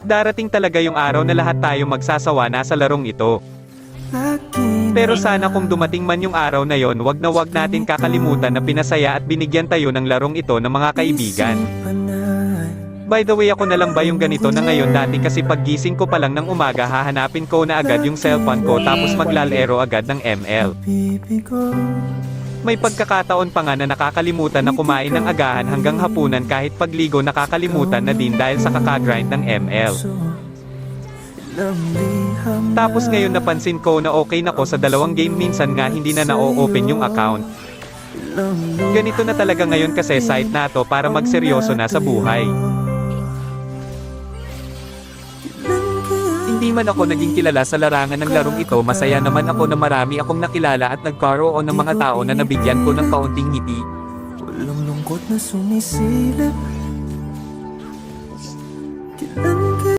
Darating talaga yung araw na lahat tayo magsasawa na sa larong ito. Pero sana kung dumating man yung araw na yon, wag na wag natin kakalimutan na pinasaya at binigyan tayo ng larong ito ng mga kaibigan. By the way ako na lang ba yung ganito na ngayon dati kasi paggising ko pa lang ng umaga hahanapin ko na agad yung cellphone ko tapos maglalero agad ng ML. May pagkakataon pa nga na nakakalimutan na kumain ng agahan hanggang hapunan kahit pagligo nakakalimutan na din dahil sa kakagrind ng ML. Tapos ngayon napansin ko na okay na ko sa dalawang game minsan nga hindi na na-open yung account. Ganito na talaga ngayon kasi site na to para magseryoso na sa buhay. Hindi man ako naging kilala sa larangan ng larong ito masaya naman ako na marami akong nakilala at nagkaroon ng mga tao na nabigyan ko ng kaunting ngiti. Walang lungkot na sumisilip Kailan